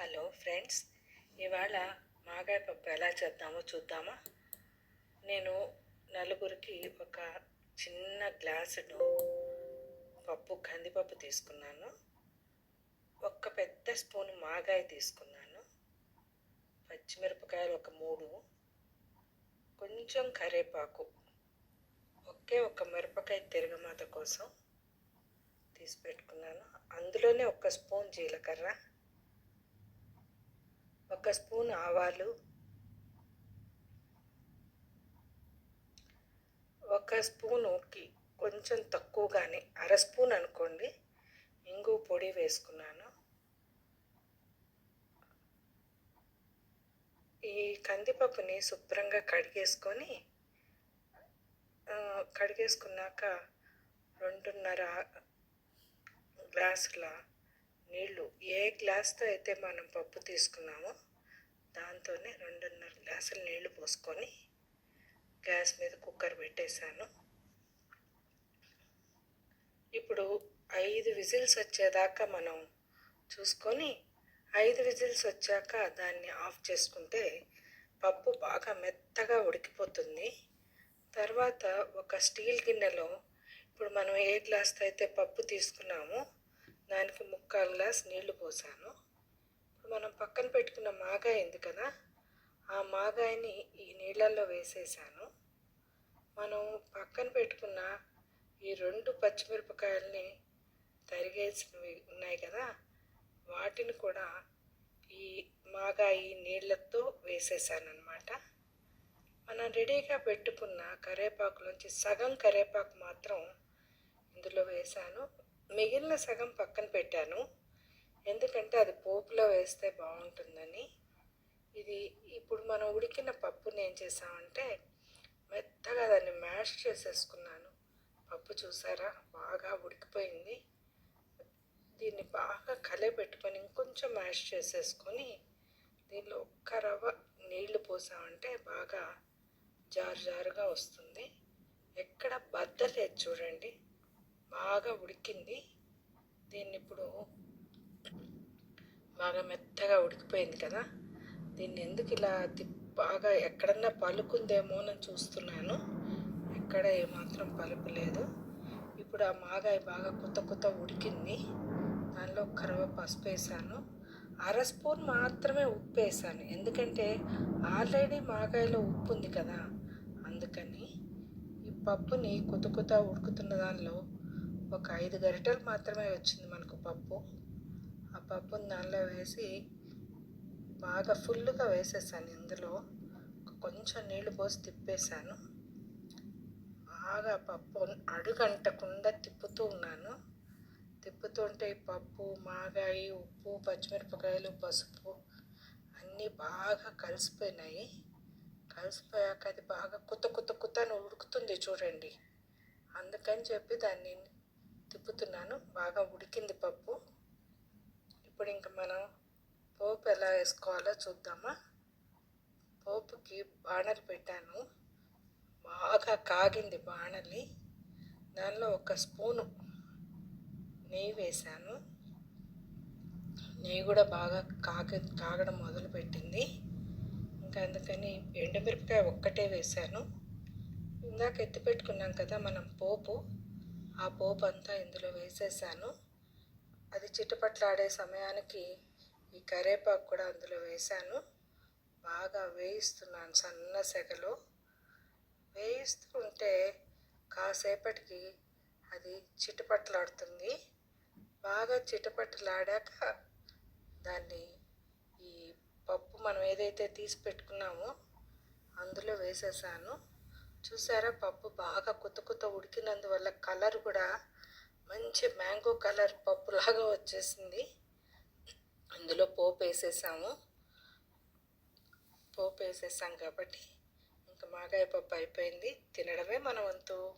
Hello friends ఇవాళ మాగాయ పప్పు ఎలా చేద్దామో చూద్దామా? నేను నలుగురికి ఒక చిన్న గ్లాసును పప్పు కందిపప్పు తీసుకున్నాను. ఒక పెద్ద స్పూన్ మాగాయ తీసుకున్నాను. పచ్చిమిరపకాయలు ఒక మూడు. కొంచెం కరివేపాకు. ఒకే ఒక మిరపకాయ తిరగమాత కోసం తీసి పెట్టుకున్నాను. అందులోనే ఒక స్పూన్ జీలకర్ర. ఒక స్పూన్ ఆవాలు ఒక స్పూనుకి కొంచెం తక్కువగానే అర స్పూన్ అనుకోండి. ఇంగు పొడి వేసుకున్నాను. ఈ కందిపప్పుని శుభ్రంగా కడిగేసుకొని కడిగేసుకున్నాక రెండున్నర గ్లాసుల నీళ్ళు ఏ గ్లాస్తో అయితే మనం పప్పు తీసుకున్నామో దాంతోనే రెండున్నర గ్లాసులు నీళ్ళు పోసుకొని గ్యాస్ మీద కుక్కర్ పెట్టేశాను. ఇప్పుడు ఐదు విజిల్స్ వచ్చేదాకా మనం చూసుకొని ఐదు విజిల్స్ వచ్చాక దాన్ని ఆఫ్ చేసుకుంటే పప్పు బాగా మెత్తగా ఉడికిపోతుంది. తర్వాత ఒక స్టీల్ గిన్నెలో ఇప్పుడు మనం ఏ గ్లాస్తో అయితే పప్పు తీసుకున్నామో దానికి ముక్కాలు గ్లాస్ నీళ్ళు పోసాను. ఇప్పుడు మనం పక్కన పెట్టుకున్న మాగాయ ఉంది కదా ఆ మాగాయని ఈ నీళ్ళల్లో వేసేసాను. మనం పక్కన పెట్టుకున్న ఈ రెండు పచ్చిమిరపకాయల్ని తరిగేసినవి ఉన్నాయి కదా వాటిని కూడా ఈ మాగాయి నీళ్ళతో వేసేసానమాట మనం రెడీగా పెట్టుకున్న కరేపాకులోంచి సగం కరేపాకు మాత్రం ఇందులో వేసాను. మిగిలిన సగం పక్కన పెట్టాను. ఎందుకంటే అది పోపులో వేస్తే బాగుంటుందని. ఇది ఇప్పుడు మనం ఉడికిన పప్పుని ఏం చేసామంటే మెత్తగా దాన్ని మ్యాష్ చేసేసుకున్నాను. పప్పు చూసారా? బాగా ఉడికిపోయింది. దీన్ని బాగా కలపెట్టుకొని ఇంకొంచెం మ్యాష్ చేసేసుకొని దీనిలో ఒక్క రవ్వ నీళ్ళు పోసామంటే బాగా జారు జారుగా వస్తుంది. ఎక్కడ బద్దలేదు చూడండి. బాగా ఉడికింది. దీన్ని ఇప్పుడు బాగా మెత్తగా ఉడికిపోయింది కదా. దీన్ని ఎందుకు ఇలా బాగా ఎక్కడన్నా పలుకుందేమో అని చూస్తున్నాను. ఎక్కడ ఏమాత్రం పలుకులేదు ఇప్పుడు ఆ మాగాయ బాగా కొత్త కొత్త ఉడికింది. దానిలో కరవ పసుపు వేసాను. అర స్పూన్ మాత్రమే ఉప్పు వేసాను. ఎందుకంటే ఆల్రెడీ మాగాయలో ఉప్పు ఉంది కదా. అందుకని ఈ పప్పుని కొత్త కొత్త ఉడుకుతున్న దానిలో ఒక ఐదు గరిటెలు మాత్రమే వచ్చింది మనకు పప్పు. ఆ పప్పును దానిలో వేసి బాగా ఫుల్గా వేసేసాను. ఇందులో కొంచెం నీళ్ళు పోసి తిప్పేశాను బాగా పప్పు అడుగంటకుండా తిప్పుతూ ఉన్నాను. తిప్పుతుంటే పప్పు మాగాయి ఉప్పు పచ్చిమిరపకాయలు పసుపు అన్నీ బాగా కలిసిపోయినాయి. కలిసిపోయాక అది బాగా కుత కుత కుత అని ఉడుకుతుంది చూడండి. అందుకని చెప్పి దాన్ని తిప్పుతున్నాను. బాగా ఉడికింది పప్పు. ఇప్పుడు ఇంకా మనం పోపు ఎలా వేసుకోవాలో చూద్దామా? పోపుకి బాణలు పెట్టాను. బాగా కాగింది బాణలి. దానిలో ఒక స్పూను నెయ్యి వేశాను. నెయ్యి కూడా బాగా కాగ కాగడం మొదలుపెట్టింది. ఇంకా అందుకని ఎండుమిరపకాయ ఒక్కటే వేశాను. ఇందాక ఎత్తి పెట్టుకున్నాం కదా మనం పోపు. ఆ పోపు అంతా ఇందులో వేసేసాను. అది చిట్టుపట్లాడే సమయానికి ఈ కరేపాకు కూడా అందులో వేశాను బాగా వేయిస్తున్నాను సన్న సెగలో. వేయిస్తూ ఉంటే కాసేపటికి అది చిట్టుపట్లాడుతుంది బాగా చిట్టుపట్లాడాక దాన్ని ఈ పప్పు మనం ఏదైతే తీసి పెట్టుకున్నామో అందులో వేసేసాను. చూసారా పప్పు బాగా కొత్త కొత్త ఉడికినందువల్ల కలర్ కూడా మంచి మ్యాంగో కలర్ పప్పులాగా వచ్చేసింది. అందులో పోపు వేసేసాము. పోపు వేసేసాం కాబట్టి ఇంకా మాగాయ పప్పు అయిపోయింది. తినడమే మన వంతు.